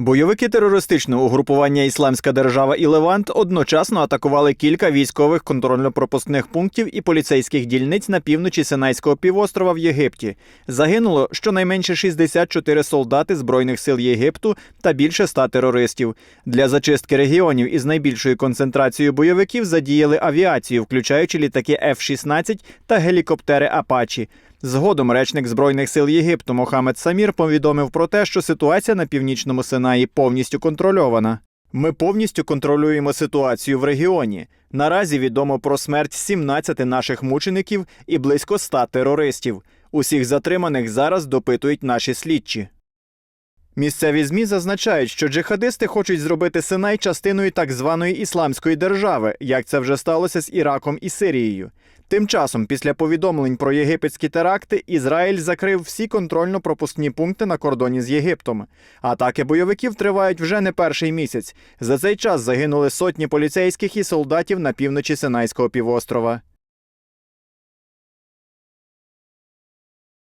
Бойовики терористичного угрупування Ісламська держава і Левант одночасно атакували кілька військових контрольно-пропускних пунктів і поліцейських дільниць на півночі Синайського півострова в Єгипті. Загинуло щонайменше 64 солдати Збройних сил Єгипту та більше 100 терористів. Для зачистки регіонів із найбільшою концентрацією бойовиків задіяли авіацію, включаючи літаки F-16 та гелікоптери Апачі. Згодом речник Збройних сил Єгипту Мохамед Самір повідомив про те, що ситуація на північному Синаї повністю контрольована. Ми повністю контролюємо ситуацію в регіоні. Наразі відомо про смерть 17 наших мучеників і близько 100 терористів. Усіх затриманих зараз допитують наші слідчі. Місцеві ЗМІ зазначають, що джихадисти хочуть зробити Синай частиною так званої ісламської держави, як це вже сталося з Іраком і Сирією. Тим часом, після повідомлень про єгипетські теракти, Ізраїль закрив всі контрольно-пропускні пункти на кордоні з Єгиптом. Атаки бойовиків тривають вже не перший місяць. За цей час загинули сотні поліцейських і солдатів на півночі Синайського півострова.